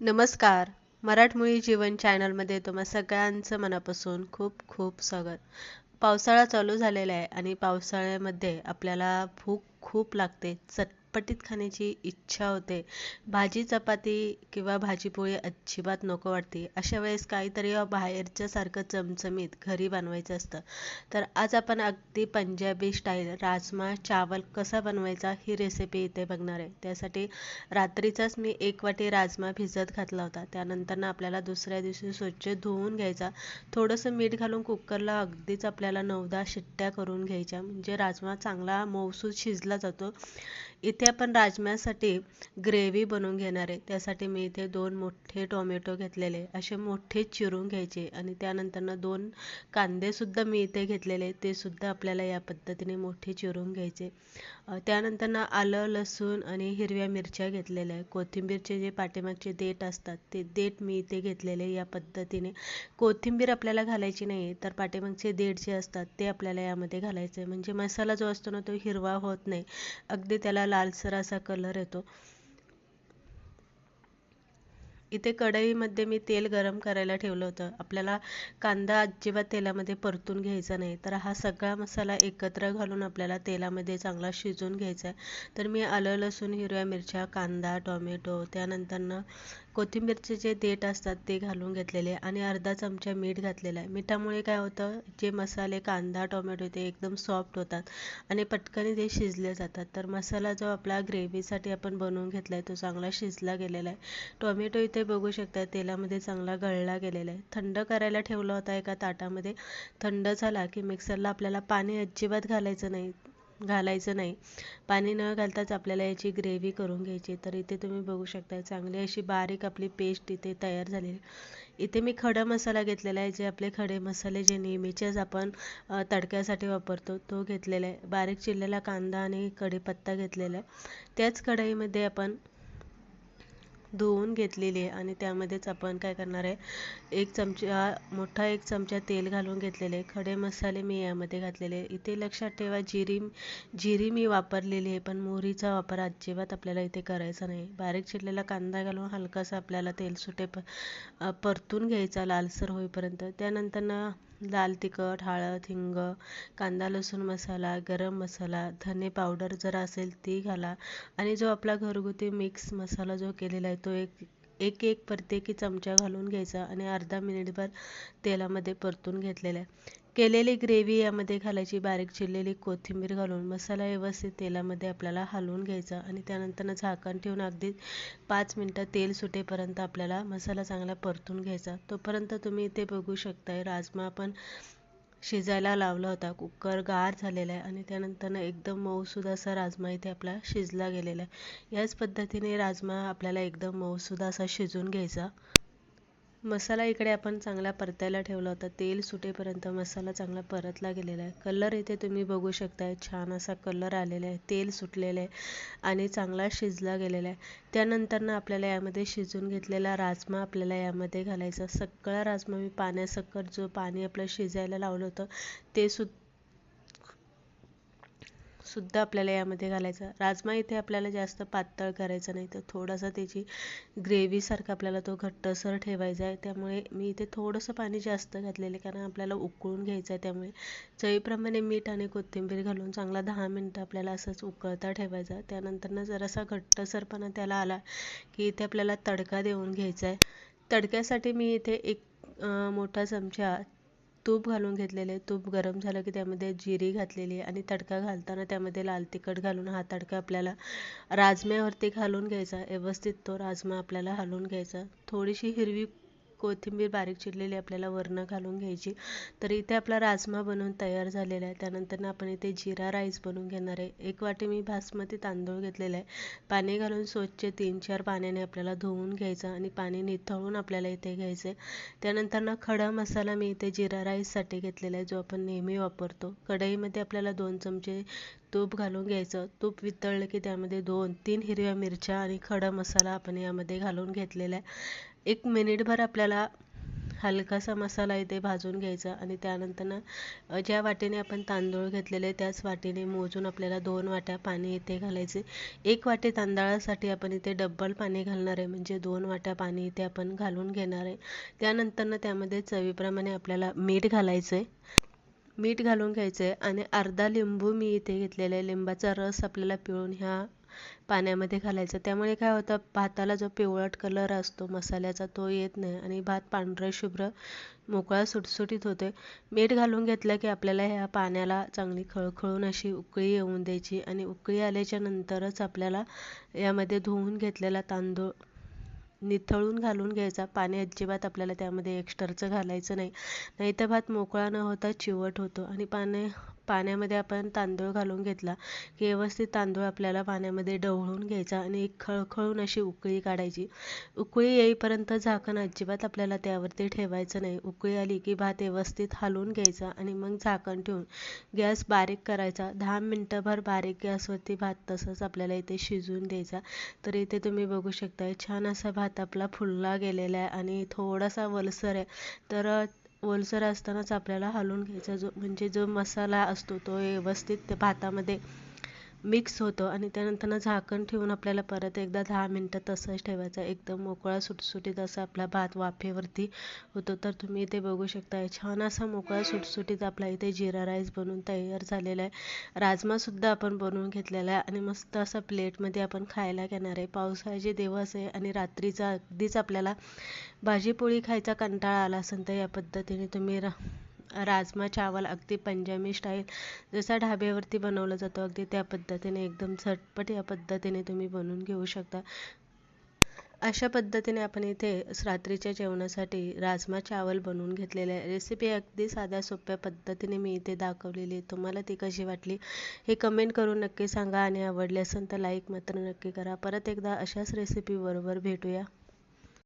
नमस्कार. मराठमोळी जीवन चॅनलमध्ये तुम्हा सगळ्यांचं मनापासून खूप खूप स्वागत. पावसाळा चालू झालेला आहे आणि पावसाळ्यामध्ये आपल्याला भूक खूप लागते. चट चटपटीत खाण्याची इच्छा होते. भाजी चपाती किंवा भाजीपोळी अजिबात नको वाटते. अशा वेळेस काहीतरी बाहेरच्यासारखं चमचमीत घरी बनवायचं असतं. तर आज आपण अगदी पंजाबी स्टाईल राजमा चावल कसा बनवायचा ही रेसिपी इथे बघणार आहे. त्यासाठी रात्रीचाच मी एक वाटी राजमा भिजत घातला होता. त्यानंतर आपल्याला दुसऱ्या दिवशी स्वच्छ धुवून घ्यायचा. थोडंसं मीठ घालून कुकरला अगदीच आपल्याला नऊदा शिट्ट्या करून घ्यायच्या. म्हणजे राजमा चांगला मऊसूद शिजला जातो. इथे आपण राजम्यासाठी ग्रेव्ही बनवून घेणार आहे. त्यासाठी मी इथे दोन मोठे टोमॅटो घेतलेले असे मोठे चिरून घ्यायचे आणि त्यानंतरनं दोन कांदेसुद्धा मी इथे घेतलेले ते सुद्धा आपल्याला या पद्धतीने मोठे चिरून घ्यायचे त्यानंतरनं आलं लसूण आणि हिरव्या मिरच्या घेतलेल्या आहे कोथिंबीरचे जे पाठीमागचे देठ असतात ते देठ मी इथे घेतलेले या पद्धतीने. कोथिंबीर आपल्याला घालायची नाही तर पाठीमागचे देठ जे असतात ते आपल्याला यामध्ये घालायचे म्हणजे मसाला जो असतो ना तो हिरवा होत नाही. अगदी त्याला लाल लालसर असा कलर येतो. इथे कढईमध्ये मी तेल गरम करायला ठेवलं होतं. आपल्याला कांदा अजिबात तेलामध्ये परतून घ्यायचा नाही. तर हा सगळा मसाला एकत्र घालून आपल्याला तेलामध्ये चांगला शिजवून घ्यायचा आहे. तर मी आलं लसूण हिरव्या मिरच्या कांदा टोमॅटो त्यानंतरनं कोथिंबीरचे जे देठ असतात ते घालून घेतलेले आणि अर्धा चमचा मीठ घातलेला आहे. मिठामुळे काय होतं जे मसाले कांदा टोमॅटो ते एकदम सॉफ्ट होतात आणि पटकन ते शिजले जातात. तर मसाला जो आपला ग्रेव्हीसाठी आपण बनवून घेतला आहे तो चांगला शिजला गेलेला आहे. टोमॅटो इथे बघू शकता तेलामध्ये चांगला गळला गेलेला आहे. थंड करायला ठेवला होता एका ताटामध्ये. थंड झाला की मिक्सरला आपल्याला पाणी अजिबात घालायचं नाही. घालायचं नाही. पाणी न घालताच आपल्याला याची ग्रेव्ही करून घ्यायची तर इथे तुम्ही बघू शकता चांगली अशी बारीक आपली पेस्ट इथे तयार झालेली इथे मी खडा मसाला घेतलेला आहे जे आपले खडे मसाले जे नेहमीचेच आपण तडक्यासाठी वापरतो तो घेतलेला आहे. बारीक चिरलेला कांदा आणि कढीपत्ता घेतलेला आहे. त्याच कढईमध्ये आपण धुवून घेतलेली आहे आणि त्यामध्येच आपण काय करणार आहे एक चमचा मोठा एक चमचा तेल घालून घेतलेले खडे मसाले मी यामध्ये घातलेले इथे लक्षात ठेवा जिरी जिरी मी वापरलेली आहे पण मोहरीचा वापर अजिबात आपल्याला इथे करायचा नाही. बारीक चिरलेला कांदा घालून हलकासा आपल्याला तेल सुटे परतून घ्यायचा लालसर होईपर्यंत. त्यानंतर लाल तिखट हळद हिंग कांदा लसूण मसाला गरम मसाला धने पावडर जर असेल ती घाला. आणि जो आपला घरगुती मिक्स मसाला जो केलेला आहे तो एक एक एक प्रत्येकी चमचा घालून घ्यायचा आणि अर्धा मिनिटभर तेलामध्ये परतून घेतलेला आहे. केलेली ग्रेव्ही यामध्ये घालायची बारीक चिरलेली कोथिंबीर घालून मसाला व्यवस्थित तेलामध्ये आपल्याला हलवून घ्यायचा आणि त्यानंतर झाकण ठेवून अगदी पाच मिनटं तेल सुटेपर्यंत आपल्याला मसाला चांगला परतून घ्यायचा. तोपर्यंत तुम्ही इथे बघू शकताय राजमा पण शिजायला लावला होता. कुकर गार झालेला आहे आणि त्यानंतर एकदम मऊसूद असा राजमा इथे आपला शिजला गेलेला आहे. याच पद्धतीने राजमा आपल्याला एकदम मऊसूद असा शिजून घ्यायचा. मसाला इकडे आपण चांगला परतायला ठेवला होता. तेल सुटेपर्यंत मसाला चांगला परतला गेलेला आहे. कलर इथे तुम्ही बघू शकताय. छान असा कलर आलेला आहे. तेल सुटलेलं आहे आणि चांगला शिजला गेलेला आहे. त्यानंतर आपल्याला यामध्ये शिजून घेतलेला राजमा आपल्याला यामध्ये घालायचा. सगळा राजमा मी पाण्यासकट जो पाणी आपलं शिजायला लावलं होतं ते सुद्धा सुद्धा आपल्याला यामध्ये घालायचा. राजमा इथे आपल्याला जास्त पातळ करायचा नाही तर थोडासा त्याची ग्रेव्हीसारखा आपल्याला तो घट्टसर ठेवायचा आहे. त्यामुळे मी इथे थोडंसं पाणी जास्त घातलेलं कारण आपल्याला उकळून घ्यायचं आहे त्यामुळे. चवीप्रमाणे मीठ आणि कोथिंबीर घालून चांगला दहा मिनटं आपल्याला असंच उकळता ठेवायचा त्यानंतरनं जरासा घट्टसरपणा त्याला आला की इथे आपल्याला तडका देऊन घ्यायचा आहे. तडक्यासाठी मी इथे एक मोठा चमचा तूप घालून घेतलेले तूप गरम झालं की त्यामध्ये जिरी घातलेली आणि तडका घालताना त्यामध्ये लाल तिखट घालून हा तडका आपल्याला राजम्यावरती घालून घ्यायचा. व्यवस्थित तो राजमा आपल्याला हलवून घ्यायचा. थोडीशी हिरवी कोथिंबीर बारीक चिरलेली आपल्याला वरनं घालून घ्यायची. तर इथे आपला राजमा बनवून तयार झालेला आहे. त्यानंतर आपण इथे जिरा राईस बनवून घेणार आहे. एक वाटी मी बासमती तांदूळ घेतलेला आहे. पाणी घालून स्वच्छ तीन चार पाण्याने आपल्याला धुवून घ्यायचं आणि पाणी निथळून आपल्याला इथे घ्यायचं आहे त्यानंतर ना खडा मसाला मी इथे जिरा राईससाठी घेतलेला आहे जो आपण नेहमी वापरतो. कढईमध्ये आपल्याला दोन चमचे तूप घालून घ्यायचं. तूप वितळलं की त्यामध्ये दोन तीन हिरव्या मिरच्या आणि खडा मसाला आपण यामध्ये घालून घेतलेला आहे. एक मिनिटभर आपल्याला हलकासा मसाला इथे भाजून घ्यायचा आणि त्यानंतर ज्या वाटीने आपण तांदूळ घेतलेले त्याच वाटीने मोजून आपल्याला दोन वाट्या पाणी इथे घालायचे. एक वाटी तांदळासाठी आपण इथे डब्बल पाणी घालणार आहे म्हणजे दोन वाट्या पाणी इथे आपण घालून घेणार आहे. त्यानंतर त्यामध्ये चवीप्रमाणे आपल्याला मीठ घालायचं आहे मीठ घालून घ्यायचं आहे आणि अर्धा लिंबू मी इथे घेतलेला आहे. लिंबाचा रस आपल्याला पिळून ह्या पाण्यामध्ये घालायचा. त्यामुळे काय होतं भाताला जो पिवळट कलर असतो मसाल्याचा तो येत नाही आणि भात पांढरा शुभ्र मोकळा सुटसुटीत होते मीठ घालून घेतलं की आपल्याला ह्या पाण्याला चांगली खळखळून अशी उकळी येऊन द्यायची आणि उकळी आल्याच्या नंतरच आपल्याला यामध्ये धुवून घेतलेला तांदूळ निथळून घालून घ्यायचा. पाणी अजिबात आपल्याला त्यामध्ये एक्स्ट्राचं घालायचं नाही. नाही तर भात मोकळा न होता चिवट होतो आणि पाणी पाण्यामध्ये आपण तांदूळ घालून घेतला की व्यवस्थित तांदूळ आपल्याला पाण्यामध्ये ढवळून घ्यायचा आणि एक खळखळून अशी उकळी काढायची. उकळी येईपर्यंत झाकण अजिबात आपल्याला त्यावरती ठेवायचं नाही. उकळी आली की भात व्यवस्थित हलवून घ्यायचा आणि मग झाकण ठेवून गॅस बारीक करायचा. दहा मिनटंभर बारीक गॅसवरती भात तसंच आपल्याला इथे शिजवून द्यायचा. तर इथे तुम्ही बघू शकता छान असा भात आपला फुलला गेलेला आहे आणि थोडासा वलसर आहे. तर ओलसर असतानाच आपल्याला हलवून घ्यायचा. जो म्हणजे जो मसाला असतो तो व्यवस्थित भातामध्ये मिक्स होतो आणि त्यानंतर झाकण ठेवून आपल्याला परत एकदा दहा मिनटं तसंच ठेवायचं. एकदम मोकळा सुटसुटीत असा आपला भात वाफेवरती होतो. तर तुम्ही इथे बघू शकता छान असा मोकळा सुटसुटीत आपला इथे जिरा राईस बनवून तयार झालेला आहे. राजमासुद्धा आपण बनवून घेतलेला आहे आणि मस्त असा प्लेटमध्ये आपण खायला घेणार आहे. पावसाळ्याचे दिवस आहे आणि रात्रीचा अगदीच आपल्याला भाजीपोळी खायचा कंटाळा आला असेल तर या पद्धतीने तुम्ही राजमा चावल अगदी पंजाबी स्टाईल जसा ढाब्यावरती बनवला जातो अगदी त्या पद्धतीने एकदम झटपट या पद्धतीने तुम्ही बनवून घेऊ शकता. अशा पद्धतीने आपण इथे रात्रीच्या जेवणासाठी राजमा चावल बनवून घेतलेले आहे. रेसिपी अगदी साध्या सोप्या पद्धतीने मी इथे दाखवलेली आहे. तुम्हाला ती कशी वाटली हे कमेंट करून नक्की सांगा आणि आवडली असेल तर लाईक मात्र नक्की करा. परत एकदा अशाच रेसिपीबरोबर भेटूया.